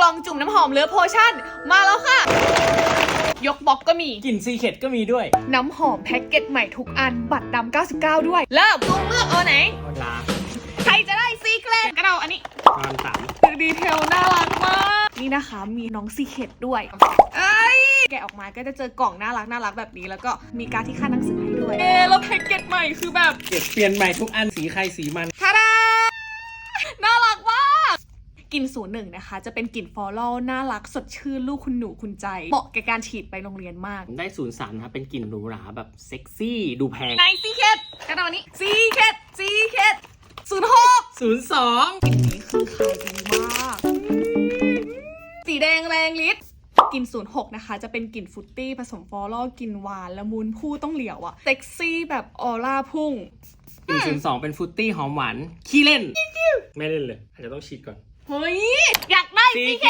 กล่องจุ่มน้ำหอมเลือโพชั่น มาแล้วค่ะ ยกบล็อกก็มี กลิ่นซีเคดก็มีด้วย น้ำหอมแพ็กเกจใหม่ทุกอัน บัตรดำ99 ด้วย เริ่มลุงเลือกเอาไหนเวลาใครจะได้ซีเกรตก็เอาอันนี้ประมาณสามดีเทลน่ารักมาก นี่นะคะมีน้องซีเคดด้วยเอ้ยแกะออกมาก็จะเจอกล่องน่ารักน่ารักแบบนี้ แล้วก็มีการดที่ค่าหนังสือให้ด้วย เอ๊แล้วแพ็กเกจใหม่คือแบบ เก็บเปลี่ยนใหม่ทุกอันสีใครสีมันทาดาน่ารักมาก กลิ่นศูนย์หนึ่งนะคะ จะเป็นกลิ่นฟลอรัลน่ารักสดชื่นลูกคุณหนูคุณใจ เหมาะแก่การฉีดไปโรงเรียนมาก ได้ศูนย์สามนะครับเป็นกลิ่นหรูหราแบบเซ็กซี่ดูแพงในซีเคดกันเอาอันนี้ซีเคดซีเคดศูนย์หกศูนย์สองนี่คือขายดีมากสีแดงแรงฤทธิ์กลิ่นศูนย์หกนะคะ จะเป็นกลิ่นฟรุตตี้ผสมฟลอรัลกลิ่นหวานละมุนผู้ต้องเหลียวอะเซ็กซี่แบบออร่าพุ่งกลิ่นศูนย์สองเป็นฟรุตตี้หอมหวานขี้เล่น ไม่เล่นเลย อาจจะต้องฉีดก่อน เฮ้ย อยากได้ซีซีเคเค